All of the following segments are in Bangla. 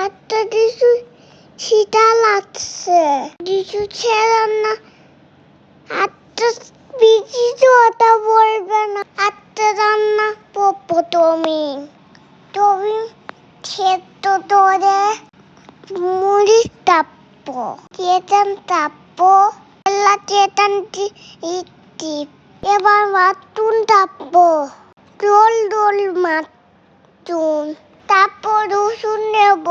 আটটা কিছু ছিটা লাগছে। কিছু ছেড়ে না। আটটা বিজি কথা বলবে না। আটটা রান্না পপো তুমি। তুমি খেত ধরে মুড়ি তাপ্প চেতন তাপ্প এলা চেতন এবার মাতুন তাপ্প ডোল ডোল মাতুন। নেব।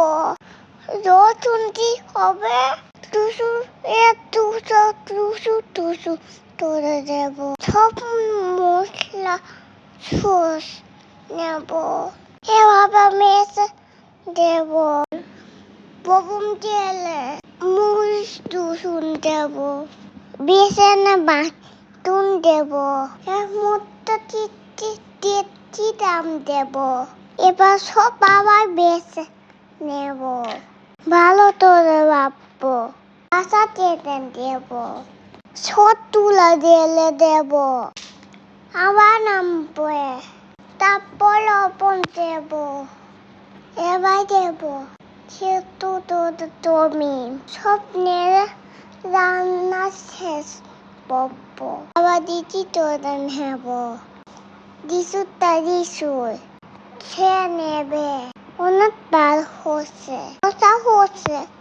রসুন কি হবে? টুসু, এ টুসু টুসু টুসু করে দেব। সব মশলা সস নেব। এভাবে মেশে দেব। প্রথম তেলে মুস টুসুন দেব। বেসনে বাটুন দেব। এর মধ্যে চিটি চিটি দাম দেব। এবার সব আবার বেছে নেব। ভালো করে ভাববো আশা চেতে দেব। ছোট তুলা দিলে দেব। আবার নামবো তারপর লবণ দেব। এবার দেব সেতু তুমি সব নেড়ে রান্না শেষ পপ্প আবার দিদি তোরা নেব। দিশুটা দিশুর খেয়ে নেবে। 我能把胡子我小胡子。